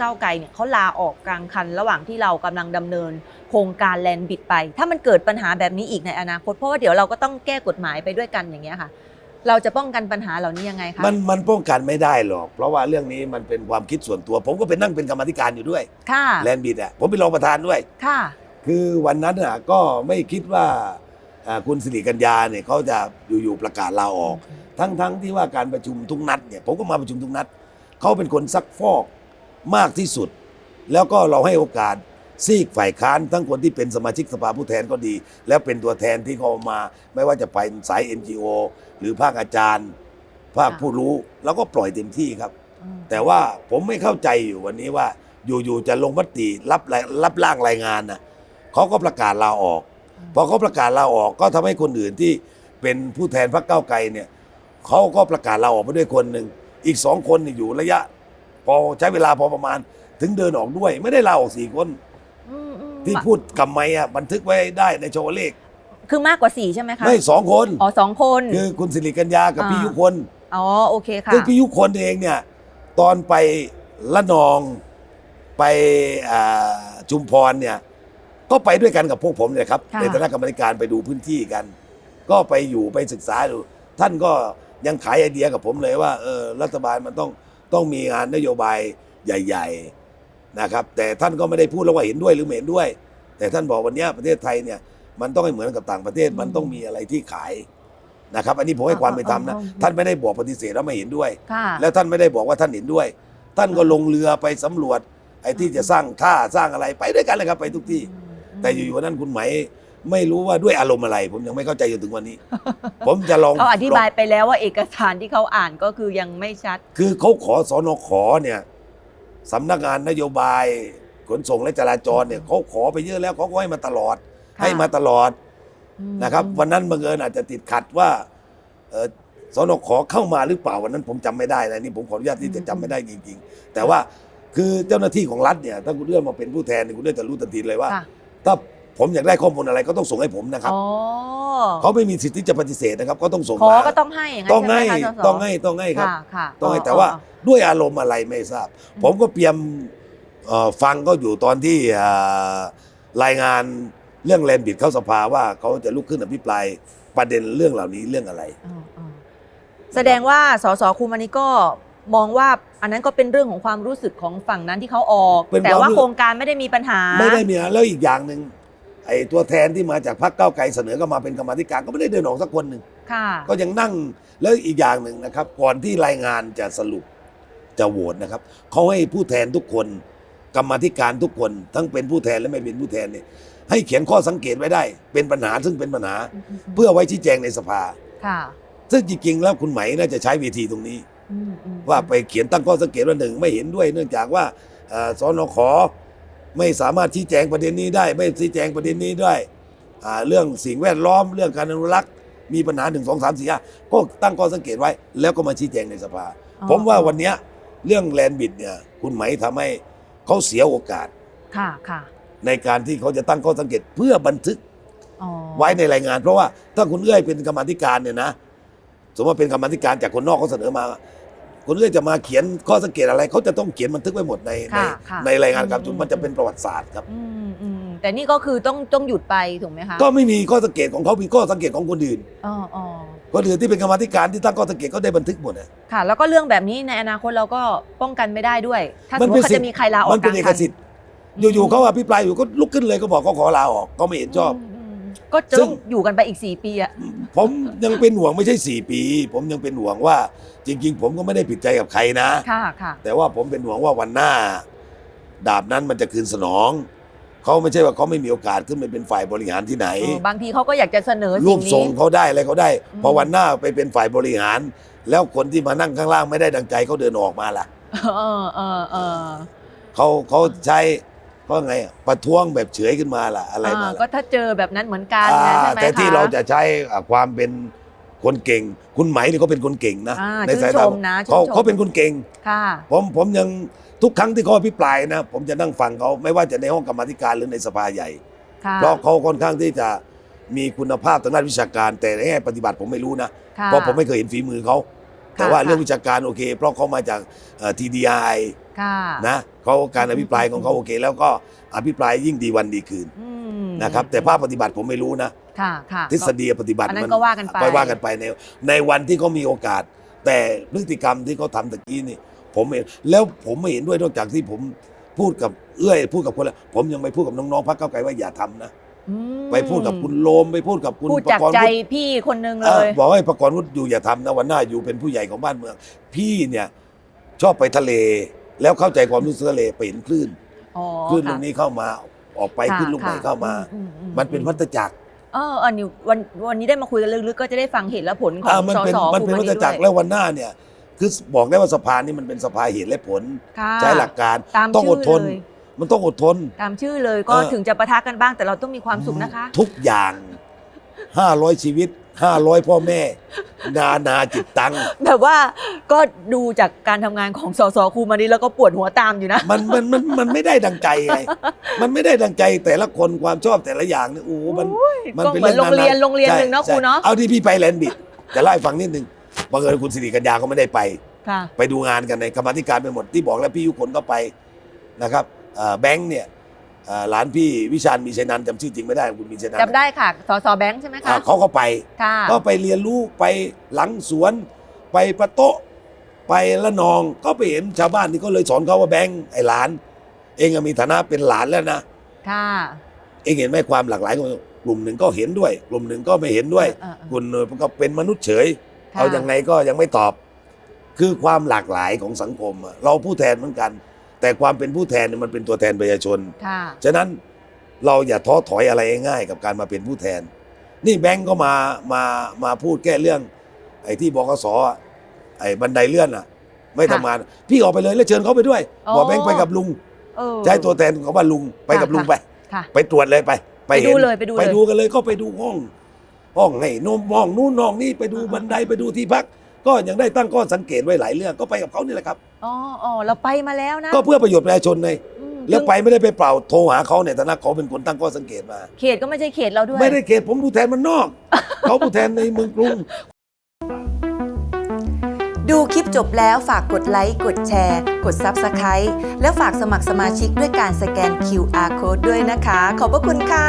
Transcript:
ก้าวไกลเนี่ยเขาลาออกกลางคัน ระหว่างที่เรากำลังดำเนิน โครงการแลนบิดไป ถ้ามันเกิดปัญหาแบบนี้อีกในอนาคตเพราะว่าเดี๋ยวเราก็ต้องแก้กฎหมายไปด้วยกันอย่างเงี้ยค่ะ เราจะป้องกันปัญหาเหล่านี้ยังไงคะมันมันป้องกันไม่ได้หรอก เพราะว่าเรื่องนี้มันเป็นความคิดส่วนตัว ผมก็เป็นนั่งเป็นกรรมาธิการอยู่ด้วยค่ะแลนด์บิดอะผมเป็นรองประธานด้วยค่ะ คือวันนั้นอะก็ไม่คิดว่าอ่าคุณสิริกัญญาเนี่ยเขาจะอยู่ๆประกาศลาออก ทั้งๆทที่ว่าการประชุมทุกนัดเนี่ยผมก็มาประชุมทุกนัดเขาเป็นคนซักฟอก มากที่สุด แล้วก็เราให้โอกาสซีกฝ่ายค้านทั้งคนที่เป็นสมาชิกสภาผู้แทนก็ดี แล้วเป็นตัวแทนที่เขามา ไม่ว่าจะไปสาย NGO หรือภาคอาจารย์ ภาคผู้รู้เราก็ปล่อยเต็มที่ครับ แต่ว่าผมไม่เข้าใจอยู่วันนี้ว่า อยู่ๆจะลงมติรับรายรับร่างรายงานนะเขาก็ประกาศลาออกพอเขาประกาศลาออกก็ทำให้คนอื่นที่เป็นผู้แทนพรรคก้าวไกลเนี่ยเขาก็ประกาศลาออกไปด้วยคนหนึ่งอีกสองคนเนี่ยอยู่ระยะพ อใช้เวลาพอประมาณ ถึงเดินออกด้วย ไม่ได้ลาออกสี่คน อืมอืมที่พูดกับไม้อะบันทึกไว้ได้ในโชว์เลขคือมากกว่าสี่ใช่ไหมคะไม่สองคน อ๋อสองคน คือคุณสิริกัญญากับอ่า พี่ยุคนอ๋อโอเคค่ะ ซึ่งพี่ยุคนเองเนี่ย ตอนไปละนองไปอ่าชุมพรเนี่ย ก็ไปด้วยกันกับพวกผมเนี่ยครับค่ะ ในฐานะกรรมการไปดูพื้นที่กัน ก็ไปอยู่ไปศึกษาดู ท่านก็ยังขายไอเดียกับผมเลยว่าเออรัฐบาลมันต้อง ต้องมีงานนโยบายใหญ่ ๆนะครับ แต่ท่านก็ไม่ได้พูดแล้วว่าเห็นด้วยหรือไม่เห็นด้วย แต่ท่านบอกวันเนี้ยประเทศไทยเนี่ยมันต้องให้เหมือนกับต่างประเทศมันต้องมีอะไรที่ขายนะครับ อันนี้ผมให้ความเป็นธรรมนะท่านไม่ได้บอกปฏิเสธแล้วไม่เห็นด้วยค่ะแล้วท่านไม่ได้บอกว่าท่านเห็นด้วย ท่านก็ลงเรือไปสำรวจไอ้ที่จะสร้างท่าสร้างอะไรไปด้วยกันเลยครับไปทุกที่ แต่อยู่ๆวันนั้นคุณไหม ไม่รู้ว่าด้วยอารมณ์อะไร ผมยังไม่เข้าใจจนถึงวันนี้ ผมจะลองเขาอธิบายลงไปแล้วว่าเอกสารที่เขาอ่านก็คือยังไม่ชัด คือเขาขอสอนขอเนี่ยสำนักงานนโยบายขนส่งและจราจรเนี่ยเขาขอไปเยอะแล้วเขาก็ให้มาตลอดค่ะให้มาตลอดอืมนะครับ วันนั้นบังเอิญอาจจะติดขัดว่าเอ่อสนขเข้ามาหรือเปล่าวันนั้นผมจำไม่ได้นะนี่ผมขออนุญาตที่จะจำไม่ได้จริง ๆ แต่ว่าคือเจ้าหน้าที่ของรัฐเนี่ยถ้าคุณเลื่อนมาเป็นผู้แทนเนี่ยคุณเลื่อนจะรู้ทันทีเลยว่าค่ะถ้า ผมอยากได้ข้อมูลอะไรก็ต้องส่งให้ผมนะครับ อ๋อเขาไม่มีสิทธิ์ที่จะปฏิเสธนะครับ ก็ต้องส่งขอมาก็ต้องให้อย่างนั้นต้องให้ช่ไมคะสสต้องให้ต้องให้ครับค่ะค่ะต้องให้อ๋อแต่ว่าอ๋อด้วยอารมณ์อะไรไม่ทราบอืมผมก็เตรียมเอ่อฟังก็อยู่ตอนที่อ่ารายงานเรื่องแลนบิดเข้าสภาว่าเขาจะลุกขึ้นอภิปรายประเด็นเรื่องเหล่านี้เรื่องอะไร อ๋ออ๋อแสดงว่าสสคูมานิก็มองว่าอันนั้นก็เป็นเรื่องของความรู้สึกของฝั่งนั้นที่เขาออก เป็นแต่ความว่ารู้ โครงการไม่ได้มีปัญหา ไม่ได้มีอะไรแล้วอีกอย่างหนึ่ง ไอ้ตัวแทนที่มาจากพรรคก้าวไกลเสนอก็มาเป็นกรรมาธิการก็ไม่ได้เดินออกสักคนหนึ่งค่ะ ก็ยังนั่งแล้วอีกอย่างหนึ่งนะครับ ก่อนที่รายงานจะสรุปจะโหวตนะครับเขาให้ผู้แทนทุกคน กรรมาธิการทุกคน ทั้งเป็นผู้แทนและไม่เป็นผู้แทนเนี่ยให้เขียนข้อสังเกตไว้ได้ เป็นปัญหาซึ่งเป็นปัญหา เพื่อไว้ชี้แจงในสภา ค่ะ ซึ่งจริงๆแล้วคุณไหมน่าจะใช้เวทีตรงนี้ อืมอืมว่าไปเขียนตั้งข้อสังเกตว่าหนึ่งไม่เห็นด้วย เนื่องจากว่าเอ่อสนข ไม่สามารถชี้แจงประเด็นนี้ได้ ไม่ชี้แจงประเด็นนี้ด้วยอ่าเรื่องสิ่งแวดล้อมเรื่องการอนุรักษ์ มีปัญหาหนึ่งสองสามสี่ห้าก็ตั้งข้อสังเกตไว้ แล้วก็มาชี้แจงในสภาอ๋อผมว่าวันเนี้ยเรื่องแลนบิดเนี่ยคุณไหมทำให้เขาเสียโอกาสค่ะค่ะในการที่เขาจะตั้งข้อสังเกตเพื่อบันทึกอ๋อไว้ในรายงาน เพราะว่าถ้าคุณเอื้อยเป็นกรรมาธิการเนี่ยนะ สมมติว่าเป็นกรรมาธิการจากคนนอกเขาเสนอมา คุณเอื้อยจะมาเขียนข้อสังเกตอะไรเขาจะต้องเขียนบันทึกไว้หมดในในค่ะค่ะ ในรายงานการประชุมอืมมันจะเป็นประวัติศาสตร์ครับ อืมอืมแต่นี่ก็คือต้องต้องหยุดไปถูกไหมคะก็ไม่มีข้อสังเกตของเขามีข้อสังเกตของคนอื่น อ๋ออ๋อคนอื่นที่เป็นกรรมาธิการที่ตั้งข้อสังเกตก็ได้บันทึกหมดอะค่ะ แล้วก็เรื่องแบบนี้ในอนาคตเราก็ป้องกันไม่ได้ด้วย ถ้าสมัมนมเป็ตินเขาสิทจะธิ์มีใครลาออกมันเป็นกเอลางกคันสิทธิ์ อยู่ๆเขาอภิปรายอยู่ก็ลุกขึ้นเลยก็บอกเขาขอลาออกก็ไม่เห็นชอบมม ก็จะซึ่ต้อง งอยู่กันไปอีก 4 ปีอะผมยังเป็นห่วงไม่ใช่สี่ปี ผมยังเป็นห่วงว่า จริง ๆ ผมก็ไม่ได้ผิดใจกับใครนะ ค่ะค่ะ แต่ว่าผมเป็นห่วงว่าวันหน้า ดาบนั้นมันจะคืนสนอง เขาไม่ใช่ว่าเขาไม่มีโอกาสขึ้นไปเป็นฝ่ายบริหารที่ไหน เออบางทีเขาก็อยากจะเสนอรูสิ่ปงทรนี้ งเขาได้อะไรเขาได้ อืม พอวันหน้าไปเป็นฝ่ายบริหาร แล้วคนที่มานั่งข้างล่างไม่ได้ดังใจเขาเดินออกมาล่ะเออเออเออเขาเขาใช้ เขาไงอะประท้วงแบบเฉยขึ้นมาล่ะอะไรมาอ่าก็ล่ะถ้าเจอแบบนั้นเหมือนกันอ่านะใช่ไหมแต่ที่คะเราจะใช้อ่าความเป็นคนเก่ง คุณไหมนี่เขาเป็นคนเก่งนะอ่าในสายตาชื่นชมนะเขาชื่นชมเขาเป็นคนเก่งค่ะผมผมยังทุกครั้งที่เขาอภิปรายนะ ผมจะนั่งฟังเขาไม่ว่าจะในห้องกรรมาธิการหรือในสภาใหญ่ค่ะเพราะเขาค่อนข้างที่จะมีคุณภาพทางด้านวิชาการ แต่ในแง่ปฏิบัติผมไม่รู้นะค่ะเพราะผมไม่เคยเห็นฝีมือเขา แต่ว่าเรื่องวิชาการโอเค เพราะเขามาจากเอ่อ TDI ค่ะนะเขาการอภิปรายของเขาโอเค แล้วก็อภิปรายยิ่งดีวันดีคืนอืมนะครับแต่ภาคปฏิบัติผมไม่รู้นะค่ะค่ะทฤษฎีปฏิบัติอันนั้มันก็ว่ากันไปก็ว่ากันไปในในวันที่เขามีโอกาส แต่พฤติกรรมที่เขาทำตะกี้นี่ ผมเห็นแล้วผมไม่เห็นด้วยนอกจากที่ผมพูดกับเอื้อยพูดกับคนละผมยังไปพูดกับน้องๆพรรคเก้าวไกลว่าอย่าทำนะ อืมไปพูดกับคุณโลมไปพูดกับคุณพูดประจากกรณ์ใจวุฒิพี่คนนึงเอเลอย บอกให้ประกรณ์วุฒิอยู่อย่าทำนะวันหน้าอยู่เป็นผู้ใหญ่ของบ้านเมือง พี่เนี่ยชอบไปทะเลแล้วเข้าใจความรู้สึกทะเลไปเห็นคลื่นอ๋อคลื่นค่ะลูกนี้เข้ามา ออกไปค่ะคลื่นลูกใหม่ค่ะเข้ามา อือืมันเป็นวัฏจักรเอออันนี้วันวันนี้ได้มาคุยกันลึกๆก็จะได้ฟังเหตุและผลของอ่ามันสเป็นสมันเป็นครูวัฏจักรด้ยแล้ววันหน้าเนี่ยคือบอกได้ว่าสภานี่มันเป็นสภาเหตุและผล ค่ะใช้หลักการ ตามต้องอดทน ชื่เลย มันต้องอดทน ตามชื่อเลยก็เออ ถึงจะประทะกันบ้างแต่เราต้องมีความสุขนะคะ ทุกอย่างห้าร้อยชีวิตห้าร้อยพ่อแม่ นานาจิตตัง แบบว่าก็ดูจากการทำงานของสสครูมานี้แล้วก็ปวดหัวตามอยู่นะ มันมันมันมันไม่ได้ดังใจไง มันไม่ได้ดังใจแต่ละคนความชอบแต่ละอย่างเนี่ยโอ้โหมัน มันก็เป็นเหมือนโรงเรียนโรงเรียนหนึ่งเนาะใช่ครูเนาะใช่เอาที่พี่ไปแลนด์บิดจะเล่าให้ฟังนิดนึงบังเอิญคุณสิริกัญญาก็ไม่ได้ไป ค่ะ ไปดูงานกันในกรรมาธิการไปหมดที่บอกแล้วพี่ยุคนก็ไปนะครับเอ่อ แบงค์เนี่ยเอ่อหลานพี่วิชาญมีชัยนันท์จำชื่อจริงไม่ได้คุณมีชัยนันท์จำได้ค่ะสสแบงค์ใช่ไหมอ่าคะเขาก็ไปค่ะก็ไปเรียนรู้ไปหลังสวน ไปประโตะไปละนองก็ไปเห็นชาวบ้านที่ก็เลยสอนเขาว่าแบงค์ไอ้หลาน เองอะมีฐานะเป็นหลานแล้วนะค่ะเองเห็นไหมความหลากหลายของกลุ่มหนึ่งก็เห็นด้วย กลุ่มหนึ่งก็ไม่เห็นด้วยเออเออกลุ่มหนึ่งก็เป็นมนุษย์เฉยค่ะเอายังไงก็ยังไม่ตอบ คือความหลากหลายของสังคมอะเราผู้แทนเหมือนกัน แต่ความเป็นผู้แทนเนี่ยมันเป็นตัวแทนประชาชน ค่ะฉะนั้นเราอย่าท้อถอยอะไรง่ายๆกับการมาเป็นผู้แทน นี่แบงก์ก็มามามาพูดแก้เรื่อง ไอ้ที่บกสอะไอ้บันไดเลื่อนอะ ไม่ทำงาน พี่ออกไปเลยแล้วเชิญเขาไปด้วยอ๋อบอกแบงก์ไปกับลุงเออใช้ตัวแทนของบ้านลุงไปกับลุงไป ค่ะ ไปตรวจเลยไปไปดูห็นเลยไปดูเลยไปดูกันเลยก็ไปดูห้อง ห้องให้นมห้องนู้นห้องนี่ไปดูอ่า บันไดไปดูที่พัก ก็ยังได้ตั้งข้อสังเกตไว้หลายเรื่องก็ไปกับเขานี่แหละครับ อ๋ออ๋อเราไปมาแล้วนะก็เพื่อประโยชน์ประชาชนไงอืมแล้วไปไม่ได้ไปเปล่าโทรหาเขาในฐานะเขาเป็นคนตั้งข้อสังเกตมา เขตก็ไม่ใช่เขตเราด้วย ไม่ได้เขตผมผู้แทนมันนอก เขาผู้แทนในเมืองกรุง ดูคลิปจบแล้วฝากกดไลค์ กดแชร์ กด Subscribe และฝากสมัครสมาชิกด้วยการสแกน QR Code ด้วยนะคะ ขอบพระคุณค่ะ